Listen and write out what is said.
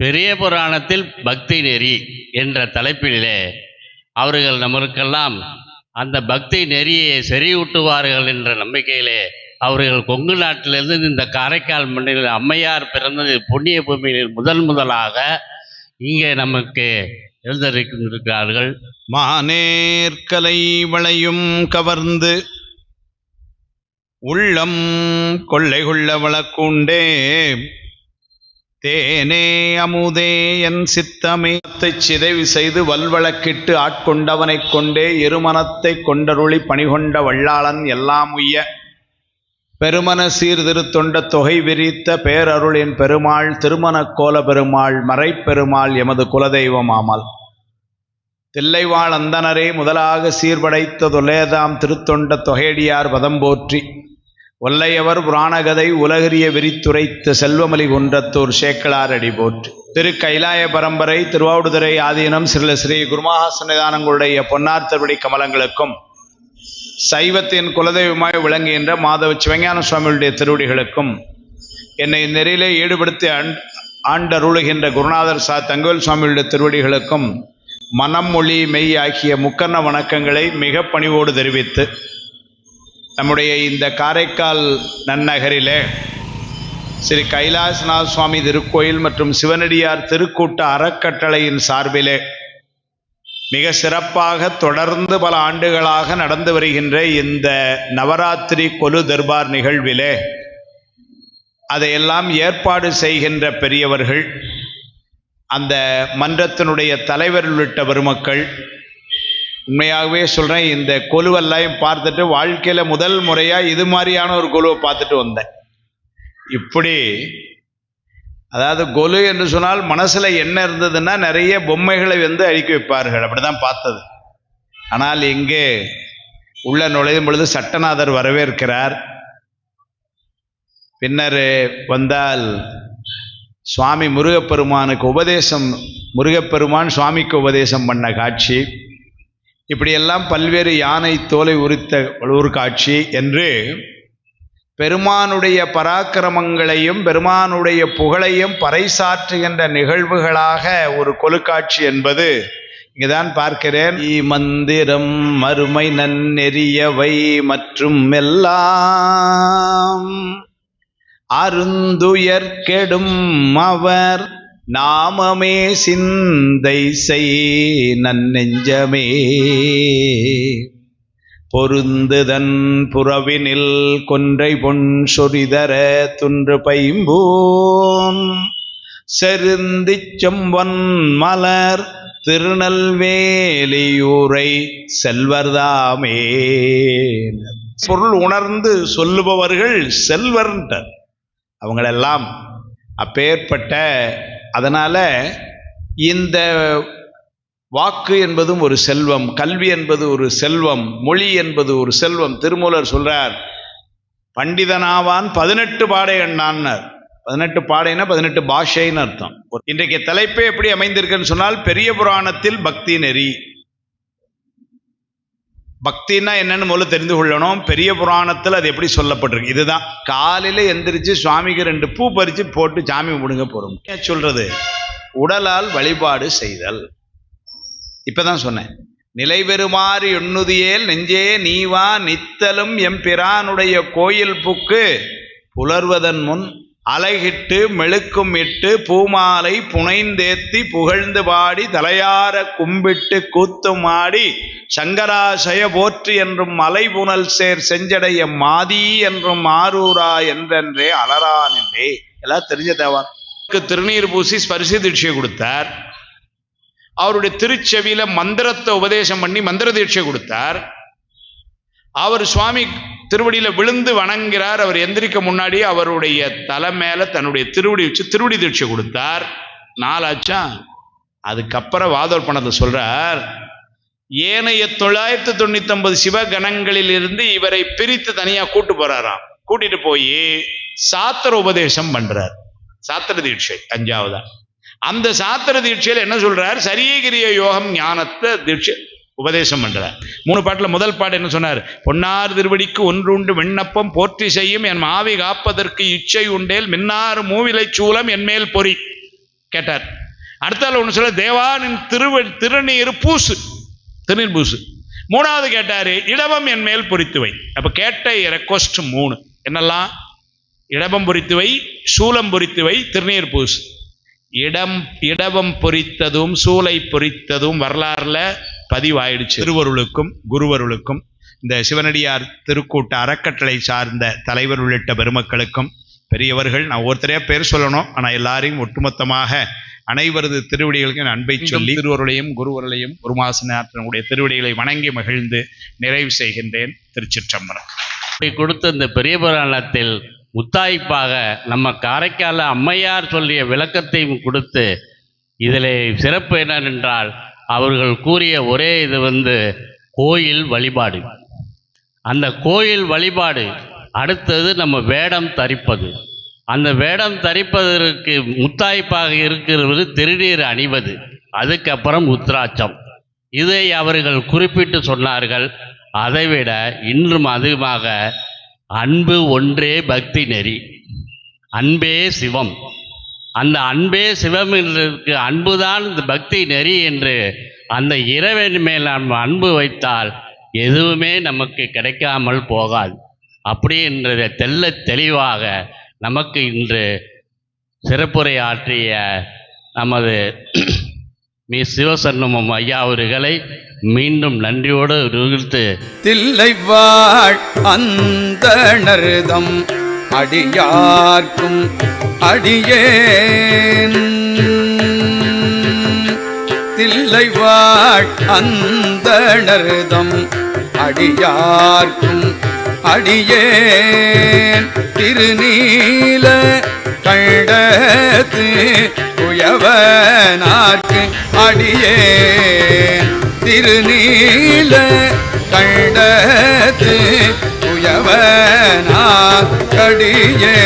பெரிய புராணத்தில் பக்தி நெறி என்ற தலைப்பிலே அவர்கள் நமக்கெல்லாம் அந்த பக்தி நெறியை செறிவூட்டுவார்கள் என்ற நம்பிக்கையிலே அவர்கள் கொங்கு நாட்டிலிருந்து இந்த காரைக்கால் மண்ணில் அம்மையார் பிறந்தது புண்ணிய பூமியில் முதல் முதலாக இங்கே நமக்கு எழுந்திருக்கின்றிருக்கிறார்கள். மானேற்கலை வளையும் கவர்ந்து உள்ளம் கொள்ளை கொள்ள வழக்குண்டே தேனே அமுதே என் சித்தமே. சிதைவு செய்து வல்வழக்கிட்டு ஆட்கொண்டவனைக் கொண்டே இருமனத்தை கொண்டருளி பணிகொண்ட வள்ளாளன் எல்லாம் உய்ய. பெருமன சீர்திருத்தொண்ட தொகை விரித்த பேரருளின் பெருமாள் திருமணக் கோல பெருமாள் மறைப்பெருமாள் எமது குலதெய்வமாமல் தில்லைவாழ் அந்தனரே முதலாக சீர்படைத்ததுலேதாம் திருத்தொண்ட தொகையடியார் பதம் போற்றி. ஒல்லையவர் புராணகதை உலகறிய விரித்துரைத்த செல்வமலி குன்றத்தூர் சேக்கலார் அடி போற்று. திரு கைலாய பரம்பரை திருவாவடுதுறை ஆதீனம் சிறில ஸ்ரீ குருமகா சன்னிதானங்களுடைய பொன்னார் திருவடி கமலங்களுக்கும் சைவத்தின் குலதெய்வமாய் விளங்குகின்ற மாதவ சிவஞான சுவாமியுடைய திருவடிகளுக்கும் என்னை நெறியிலே ஈடுபடுத்தி ஆண்டருளுகின்ற குருநாதர் சா தங்கவேல் சுவாமியுடைய திருவடிகளுக்கும் மனம் மொழி மெய் ஆகிய முக்கண்ண வணக்கங்களை மிக பணிவோடு தெரிவித்து நம்முடைய இந்த காரைக்கால் நன்னகரிலே ஸ்ரீ கைலாசநாத சுவாமி திருக்கோயில் மற்றும் சிவனடியார் திருக்கூட்ட அறக்கட்டளையின் சார்பிலே மிக சிறப்பாக தொடர்ந்து பல ஆண்டுகளாக நடந்து வருகின்ற இந்த நவராத்திரி கொலு தர்பார் நிகழ்விலே அதையெல்லாம் ஏற்பாடு செய்கின்ற பெரியவர்கள் அந்த மன்றத்தினுடைய தலைவர் உள்ளிட்ட பெருமக்கள் உண்மையாகவே சொல்கிறேன் இந்த கொலுவெல்லாம் பார்த்துட்டு வாழ்க்கையில் முதல் முறையாக இது மாதிரியான ஒரு கொலுவை பார்த்துட்டு வந்தேன். இப்படி அதாவது கொலு என்று சொன்னால் மனசில் என்ன இருந்ததுன்னா நிறைய பொம்மைகளை வந்து அழிக்க வைப்பார்கள் அப்படி தான் பார்த்தது. ஆனால் இங்கே உள்ள நுழையும் பொழுது சட்டநாதர் வரவேற்கிறார். பின்னர் வந்தால் சுவாமி முருகப்பெருமானுக்கு உபதேசம் முருகப்பெருமான் சுவாமிக்கு உபதேசம் பண்ண காட்சி. இப்படியெல்லாம் பல்வேறு யானை தோலை உரித்த ஒரு காட்சி என்று பெருமானுடைய பராக்கிரமங்களையும் பெருமானுடைய புகழையும் பறைசாற்றுகின்ற நிகழ்வுகளாக ஒரு கொலுக்காட்சி என்பது இங்குதான் பார்க்கிறேன். ஈ மந்திரம் மறுமை நன்னெறியவை மற்றும் எல்லாம் அருந்துயர் கெடும் அவர் நாமமே சிந்தை செய் நன்னெஞ்சமே பொருந்துதன் புறவினில் கொன்றை பொன் சொரிதர துன்று பைம்பூன் செருந்திச் செம்பொன் மலர் திருநெல்வேலியூரை செல்வர்தாமே. பொருள் உணர்ந்து சொல்லுபவர்கள் செல்வர்ன்றார். அவங்களெல்லாம் அப்பேற்பட்ட அதனால இந்த வாக்கு என்பதும் ஒரு செல்வம் கல்வி என்பது ஒரு செல்வம் மொழி என்பது ஒரு செல்வம். திருமூலர் சொல்றார் பண்டிதனாவான் பதினெட்டு பாடை எண்ணான்னார். பதினெட்டு பாடைனா பதினெட்டு பாஷைன்னு அர்த்தம். இன்றைக்கு தலைப்பே எப்படி அமைந்திருக்குன்னு சொன்னால் பெரிய புராணத்தில் பக்தி நெறி. பக்தின்னா என்னன்னு முதல்ல தெரிந்து கொள்ளணும் பெரிய புராணத்தில் அது எப்படி சொல்லப்பட்டிருக்கு? இதுதான். காலையில் எந்திரிச்சு சுவாமிக்கு ரெண்டு பூ பறித்து போட்டு சாமி கும்பிடுங்க போகிறோம் ஏன் சொல்கிறது உடலால் வழிபாடு செய்தல். இப்போ தான் சொன்னேன். நிலை பெறுமாறு எண்ணுதியேல் நெஞ்சே நீவா நித்தலும் எம்பிரானுடைய கோயில் புக்கு. புலர்வதன் முன் அலைகிட்டு மெழுக்கும் இட்டு பூமாலை புனைந்தேத்தி புகழ்ந்து பாடி தலையார கும்பிட்டு கூத்தும் ஆடி சங்கராசய போற்றி என்றும் மலைபுனல் சேர் செஞ்சடைய மாதி என்றும் ஆரூரா என்றென்றே அலரானில்லே எல்லாம் தெரிஞ்ச தேவா. திருநீர் பூசி ஸ்பரிசி தீட்சை கொடுத்தார். அவருடைய திருச்செவியில மந்திரத்தை உபதேசம் பண்ணி மந்திர தீட்சை கொடுத்தார். அவர் சுவாமி திருவடியில் விழுந்து வணங்குகிறார் அவர் எந்திரிக்க முன்னாடி அவருடைய தலை மேலே தன்னுடைய திருவடி வச்சு திருவடி தீட்சை கொடுத்தார். நாலாச்சா அதுக்கப்புறம் வாதோர் பணத்தை சொல்கிறார் ஏனைய தொள்ளாயிரத்தி தொண்ணூத்தொன்பது சிவகணங்களில் இருந்து இவரை பிரித்து தனியாக கூட்டு போகிறாராம் கூட்டிட்டு போய் சாத்திர உபதேசம் பண்ணுறார் சாத்திர தீட்சை அஞ்சாவதா. அந்த சாத்திர தீட்சையில் என்ன சொல்கிறார் சரியகிரிய யோகம் ஞானத்தை தீட்சை உபதேசம் பண்ணுறார் மூணு பாட்டில் முதல் பாட்டு என்ன சொன்னார்? பொன்னார் திருவடிக்கு ஒன்றுண்டு விண்ணப்பம் போற்றி செய்யும் என் மாவி காப்பதற்கு இச்சை உண்டேல் மின்னாறு மூவிலை சூலம் என்மேல் பொறி. கேட்டார். அடுத்தால ஒன்று சொல்ல தேவா நின் திருவ திருநீர் பூசு. திருநீர் பூசு. மூணாவது கேட்டார் இடபம் என் மேல் பொறித்து வை. கேட்ட ரெக்வஸ்ட் மூணு. என்னெல்லாம்? இடபம் பொறித்து வை சூலம் பொறித்து வை திருநீர் பூசு. இடம் இடபம் பொறித்ததும் சூலை பொறித்ததும் வரலாறுல பதிவாயிடுச்சு. திருவருளுக்கும் குருவருளுக்கும் இந்த சிவனடியார் திருக்கூட்ட அறக்கட்டளை சார்ந்த தலைவர் உள்ளிட்ட பெருமக்களுக்கும் பெரியவர்கள் நான் ஒருத்தரையா பேர் சொல்லணும் ஆனா எல்லாரையும் ஒட்டுமொத்தமாக அனைவரது திருவடிகளுக்கு என் அன்பை சொல்லி திருவருளையும் குருவருளையும் குருமாசனாற்றனுடைய திருவடிகளை வணங்கி மகிழ்ந்து நிறைவு செய்கின்றேன். திருச்சிற்றம்பலம். அப்படி கொடுத்த இந்த பெரிய புராணத்தில் முத்தாய்ப்பாக நம்ம காரைக்கால அம்மையார் சொல்லிய விளக்கத்தையும் கொடுத்து இதில் சிறப்பு என்னவென்றால் அவர்கள் கூறிய ஒரே இது வந்து கோயில் வழிபாடு. அந்த கோயில் வழிபாடு அடுத்தது நம்ம வேடம் தரிப்பது. அந்த வேடம் தரிப்பதற்கு முத்தாய்ப்பாக இருக்கிறது திருநீர் அணிவது. அதுக்கப்புறம் உத்ராட்சம் இதை அவர்கள் குறிப்பிட்டு சொன்னார்கள். அதைவிட இன்றும் அதிகமாக அன்பு ஒன்றே பக்தி நெறி. அன்பே சிவம். அந்த அன்பே சிவம் என்றதுக்கு அன்புதான் இந்த பக்தி நெறி என்று அந்த இறைவன் மேல் நாம் அன்பு வைத்தால் எதுவுமே நமக்கு கிடைக்காமல் போகாது. அப்படி என்றதை தெல்ல தெளிவாக நமக்கு இன்று சிறப்புரை ஆற்றிய நமது மீ. சிவசண்ணமும் ஐயா அவர்களை மீண்டும் நன்றியோடு நிறுத்து தில்லை வாழ் அந்தணர்தம். அடியார்க்கும் அடியேன். தில்லை வாழ் அந்தணர்தம் அடியார்க்கும் அடியேன். திருநீல கண்டத்து உயவனார்க்கு அடியேன். திருநீல கண்டத்து உயவனார் கடியே